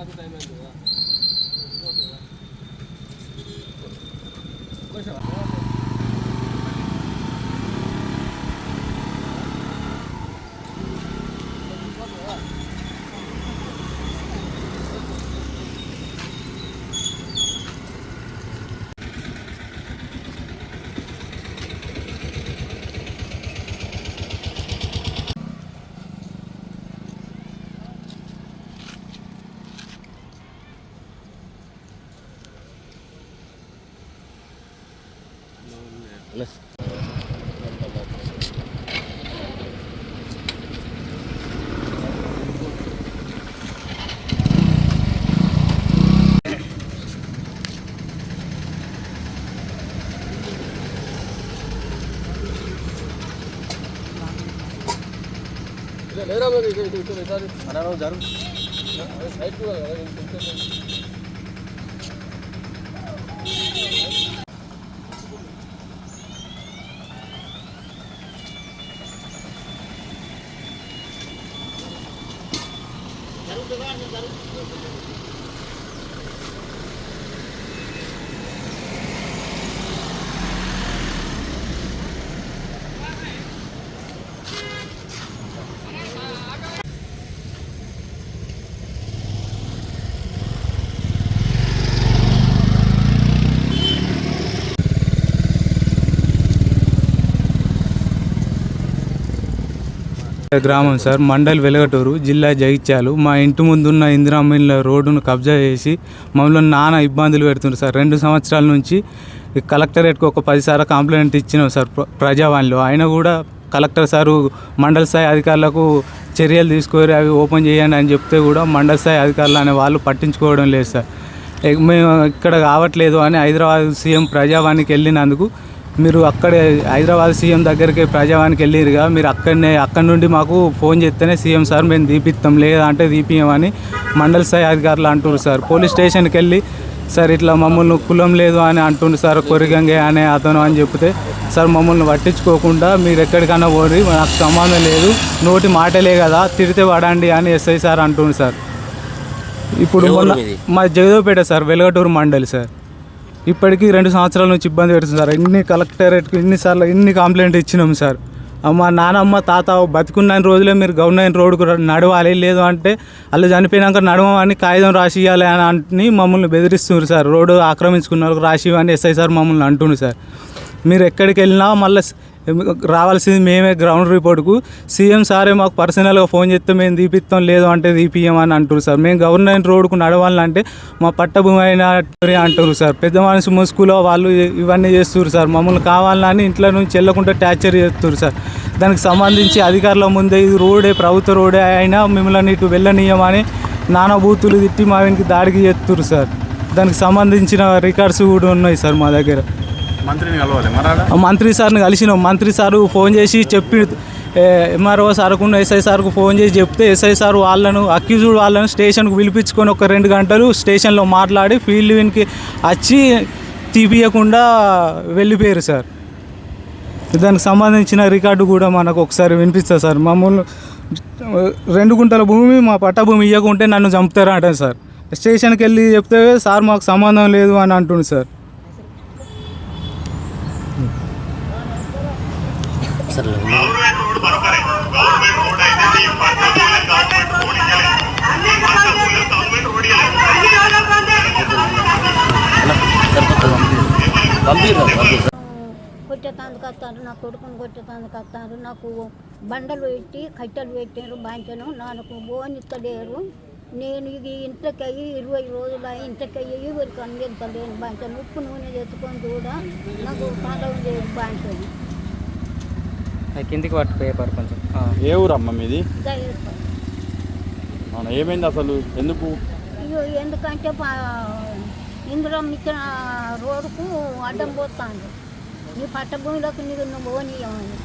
那就在 tembak dua. లేరాబాద్ ఇక్కడ ఇక్కడ పెట్టాలి అనరావు జారు సైట్ కూడా కదా dẫn గ్రామం సార్. మండల్ వెలగటూరు జిల్లా జగిత్యాలు. మా ఇంటి ముందున్న ఇందిరామిల్ల రోడ్డును కబ్జా చేసి మమ్మల్ని నానా ఇబ్బందులు పెడుతున్నారు సార్. రెండు సంవత్సరాల నుంచి కలెక్టరేట్కి ఒక పదిసార్లు కంప్లైంట్ ఇచ్చినాం సార్ ప్ర- ప్రజావాణిలో. ఆయన కూడా కలెక్టర్ సారు మండల స్థాయి అధికారులకు చర్యలు తీసుకొని అవి ఓపెన్ చేయండి అని చెప్తే కూడా మండల స్థాయి అధికారులు అనే వాళ్ళు పట్టించుకోవడం లేదు సార్. మేము ఇక్కడ కావట్లేదు అని హైదరాబాద్ సీఎం ప్రజావాణికి వెళ్ళినందుకు మీరు అక్కడే హైదరాబాద్ సీఎం దగ్గరికి ప్రజావానికి వెళ్ళిరుగా మీరు అక్కడనే అక్కడ నుండి మాకు ఫోన్ చేస్తేనే సీఎం సార్ మేము దీపిస్తాం లేదా అంటే దీపియమని మండల స్థాయి అధికారులు అంటున్నారు సార్. పోలీస్ స్టేషన్కి వెళ్ళి సార్ ఇట్లా మమ్మల్ని కులం లేదు అని అంటుండు సార్ కొరిగంగే అనే అతను అని చెప్తే సార్ మమ్మల్ని పట్టించుకోకుండా మీరు ఎక్కడికైనా పోరి నాకు సంబంధం లేదు నోటి మాటలే కదా తిడితే పడండి అని ఎస్ఐ సార్ అంటుండు సార్. ఇప్పుడు మా జగదేవపేట సార్ వెలగటూరు మండలి సార్. ఇప్పటికీ రెండు సంవత్సరాల నుంచి ఇబ్బంది పెడుతుంది సార్. ఇన్ని కలెక్టరేట్కి ఇన్నిసార్లు ఇన్ని కంప్లైంట్ ఇచ్చినాం సార్. అమ్మ నానమ్మ తాత బతుకున్న రోజులే మీరు గవర్నమెంట్ రోడ్డుకు నడవాలి. లేదు అంటే వాళ్ళు చనిపోయినాక నడవని కాగితం రాసి ఇవ్వాలి అని అని మమ్మల్ని బెదిరిస్తున్నారు సార్. రోడ్డు ఆక్రమించుకున్న వాళ్ళకి రాసి ఇవ్వని ఎస్ఐ సార్ మమ్మల్ని అంటున్నారు సార్. మీరు ఎక్కడికి వెళ్ళినా మళ్ళీ రావాల్సింది మేమే గ్రౌండ్ రిపోర్ట్కు సీఎం సారే మాకు పర్సనల్గా ఫోన్ చేస్తే మేము తీపిస్తాం లేదు అంటే దీపియం అని అంటారు సార్ మేము గవర్నమెంట్ రోడ్కు నడవాలంటే మా పట్టభూమి అయినా అంటారు సార్ పెద్ద మనిషి ముసుగులో వాళ్ళు ఇవన్నీ చేస్తారు సార్ మమ్మల్ని కావాలని ఇంట్లో నుంచి వెళ్ళకుండా టార్చర్ చేస్తారు సార్ దానికి సంబంధించి అధికారుల ముందే ఇది రోడే ప్రభుత్వ రోడే అయినా మిమ్మల్ని ఇటు వెళ్ళనీయమని నానా బూతులు తిట్టి మా వెనక్కి దాడికి చేస్తారు సార్ దానికి సంబంధించిన రికార్డ్స్ కూడా ఉన్నాయి సార్ మా దగ్గర. మంత్రిని కలవాలి. మంత్రి సార్ని కలిసినాం. మంత్రి సారు ఫోన్ చేసి చెప్పి ఎంఆర్ఓ సార్కు ఎస్ఐ సార్కు ఫోన్ చేసి చెప్తే ఎస్ఐ సార్ వాళ్ళను అక్యూజ్డ్ వాళ్ళను స్టేషన్కు పిలిపించుకొని ఒక రెండు గంటలు స్టేషన్లో మాట్లాడి ఫీల్డ్ విన్కి వచ్చి తీపియకుండా వెళ్ళిపోయారు సార్. దానికి సంబంధించిన రికార్డు కూడా మనకు ఒకసారి వినిపిస్తుంది సార్. మమ్మల్ని రెండు గుంటల భూమి మా పట్ట భూమి ఇవ్వకుంటే నన్ను చంపుతారా అంటారు సార్. స్టేషన్కి వెళ్ళి చెప్తే సార్ మాకు సంబంధం లేదు అని అంటుంది సార్ గవర్నమెంట్ రోడ్ బరబరే గవర్నమెంట్ రోడ్ అయితే నీ పట్టణంలో గవర్నమెంట్ రోడ్ ఇయ్యలే పట్టణంలో గవర్నమెంట్ రోడ్ ఇయ్యలే కొట్టేతాందుకు వస్తారు నా కొడుకుని కొట్టేతాందుకు వస్తారు నాకు బండలు పెట్టి కట్టెలు పెట్టారు బాంచను నాకు బోనిస్తలేరు నేను ఇది ఇంతకయ్యి ఇరవై రోజుల అయ్యి ఇంతకయ్యి ఇవరికి అందించలేను బాంచను ఉప్పు నూనె తెచ్చుకొని కూడా నాకు ఫాలో లేదు బాంచను కిందికి పట్టు పేపర్ కొంచెం. ఏ ఊరమ్మ మీది. అవునా ఏమైంది అసలు? ఎందుకు? ఇయ్యో ఎందుకంటే పా- ఇందులో ఇచ్చిన రోడ్డుకు అడ్డం పోతాను నీ పట్టభూమిలోకి నీకు నువ్వు పోనీయమని